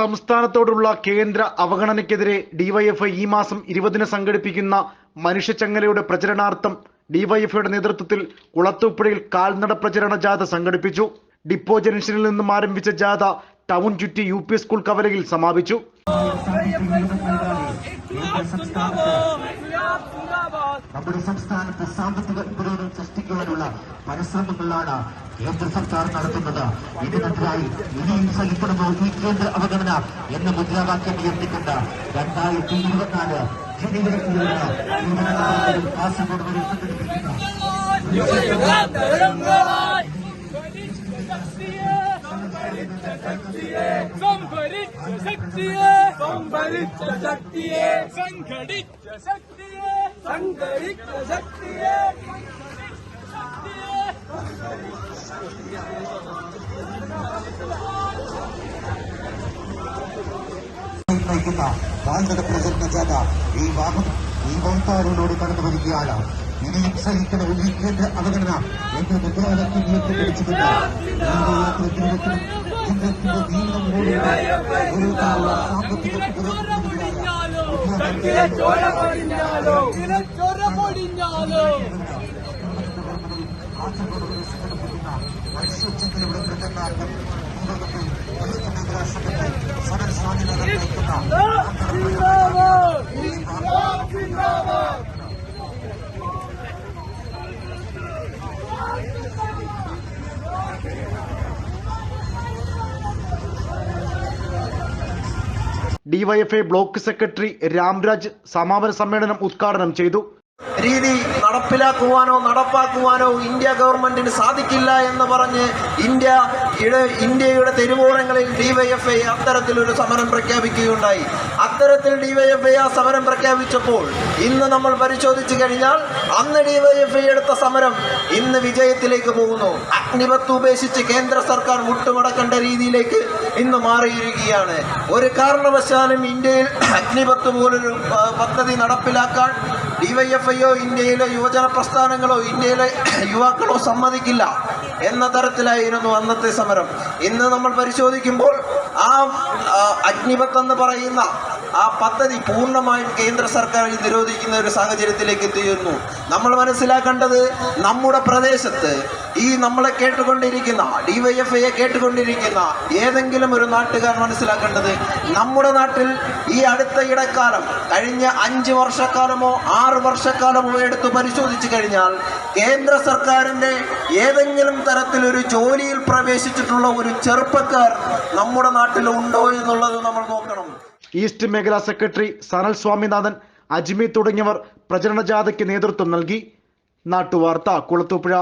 സംസ്ഥാനത്തോടുള്ള കേന്ദ്ര അവഗണനയ്ക്കെതിരെ ഡിവൈഎഫ്ഐ ഈ മാസം ഇരുപതിന് സംഘടിപ്പിക്കുന്ന മനുഷ്യച്ചങ്ങലയുടെ പ്രചരണാർത്ഥം ഡിവൈഎഫ്ഐയുടെ നേതൃത്വത്തിൽ കുളത്തൂപ്പുഴയിൽ കാൽനട പ്രചരണ ജാഥ സംഘടിപ്പിച്ചു. ഡിപ്പോ ജംഗ്ഷനിൽ നിന്നും ആരംഭിച്ച ജാഥ ടൗൺ ചുറ്റി യു പി സ്കൂൾ കവലയിൽ സമാപിച്ചു. നമ്മുടെ സംസ്ഥാനത്ത് സാമ്പത്തിക പുരോഗതി സൃഷ്ടിക്കുവാനുള്ള പരിശ്രമങ്ങളാണ് കേന്ദ്ര സർക്കാർ നടത്തുന്നത്. ഇതിനെതിരായി ഇനിയും സഹിക്കണമോ ഈ കേന്ദ്ര അവഗണന എന്ന മുദ്രാവാക്യം ഉയർത്തിക്കൊണ്ട് രണ്ടായിരത്തി ഇരുപത്തിനാല് ജനുവരിയിലുള്ള കാസർഗോഡ് വരെ സംഘടിപ്പിക്കുന്ന. സംഭരിച്ച ശക്തിയെ സംഭരിച്ച ശക്തിയെ സംഘടിച്ച ശക്തിയെ. സംഘടിച്ച ശക്തിയെ നയിക്കുന്ന വാൽനട പ്രചരണ ജാഥ ഈ വാഹനം ഈ വോട്ടാറിലൂടെ കടന്നു വരികയാണ് ഇനിയും സഹിക്കണം ഈ കേന്ദ്ര അവഗണന എന്ന മുദ്രാവാക്യം ഉയർത്തിപ്പിടിച്ചുകൊണ്ട് യാത്ര ജീവിതത്തിലും കേന്ദ്രത്തിന്റെ നിയമനങ്ങളോടുകൂടി ഒരു കാല സാമ്പത്തിക സംഘത്തെ സദൻ സ്വാധീനം നയിക്കുന്ന ഡിവൈഎഫ്ഐ ബ്ലോക്ക് സെക്രട്ടറി രാംരാജ് സമാപന സമ്മേളനം ഉദ്ഘാടനം ചെയ്തു രീതി നടപ്പിലാക്കുവാനോ നടപ്പാക്കുവാനോ ഇന്ത്യ ഗവൺമെന്റിന് സാധിക്കില്ല എന്ന് പറഞ്ഞ് ഇന്ത്യ ഇന്ത്യയുടെ തെരുവോരങ്ങളിൽ ഡിവൈഎഫ്ഐ അത്തരത്തിലൊരു സമരം പ്രഖ്യാപിക്കുകയുണ്ടായി. അത്തരത്തിൽ ഡിവൈഎഫ്ഐ ആ സമരം പ്രഖ്യാപിച്ചപ്പോൾ ഇന്ന് നമ്മൾ പരിശോധിച്ചു കഴിഞ്ഞാൽ അന്ന് ഡിവൈഎഫ്ഐ എടുത്ത സമരം ഇന്ന് വിജയത്തിലേക്ക് പോകുന്നു. അഗ്നിപത്ത് ഉപേക്ഷിച്ച് കേന്ദ്ര സർക്കാർ മുട്ടുമടക്കേണ്ട രീതിയിലേക്ക് ഇന്ന് മാറിയിരിക്കുകയാണ്. ഒരു കാരണവശാലും ഇന്ത്യയിൽ അഗ്നിപത്ത് പോലൊരു പദ്ധതി നടപ്പിലാക്കാൻ ഡിവൈഎഫ്ഐയോ ഇന്ത്യയിലെ യുവജന പ്രസ്ഥാനങ്ങളോ ഇന്ത്യയിലെ യുവാക്കളോ സമ്മതിക്കില്ല എന്ന തരത്തിലായിരുന്നു അന്നത്തെ സമരം. ഇന്ന് നമ്മൾ പരിശോധിക്കുമ്പോൾ ആ അഗ്നിപത്ത് എന്ന് പറയുന്ന ആ പദ്ധതി പൂർണമായും കേന്ദ്ര സർക്കാർ നിരോധിക്കുന്ന ഒരു സാഹചര്യത്തിലേക്ക് എത്തിയിരുന്നു. നമ്മൾ മനസ്സിലാക്കേണ്ടത് നമ്മുടെ പ്രദേശത്ത് ഈ നമ്മളെ കേട്ടുകൊണ്ടിരിക്കുന്ന ഡിവൈഎഫ്ഐയെ കേട്ടുകൊണ്ടിരിക്കുന്ന ഏതെങ്കിലും ഒരു നാട്ടുകാർ മനസ്സിലാക്കേണ്ടത് നമ്മുടെ നാട്ടിൽ ഈ അടുത്ത ഇടക്കാലം കഴിഞ്ഞ അഞ്ച് വർഷക്കാലമോ ആറ് വർഷക്കാലമോ എടുത്ത് പരിശോധിച്ചു കഴിഞ്ഞാൽ കേന്ദ്ര സർക്കാരിന്റെ ഏതെങ്കിലും തരത്തിലൊരു ജോലിയിൽ പ്രവേശിച്ചിട്ടുള്ള ഒരു ചെറുപ്പക്കാർ നമ്മുടെ നാട്ടിൽ ഉണ്ടോ എന്നുള്ളത് നമ്മൾ നോക്കണം. ഈസ്റ്റ് മേഖലാ സെക്രട്ടറി സനൽ സ്വാമിനാഥൻ അജ്മി തുടങ്ങിയവർ പ്രചരണ ജാഥയ്ക്ക് നേതൃത്വം നൽകി. നാട്ടുവാർത്ത കുളത്തൂപ്പുഴ.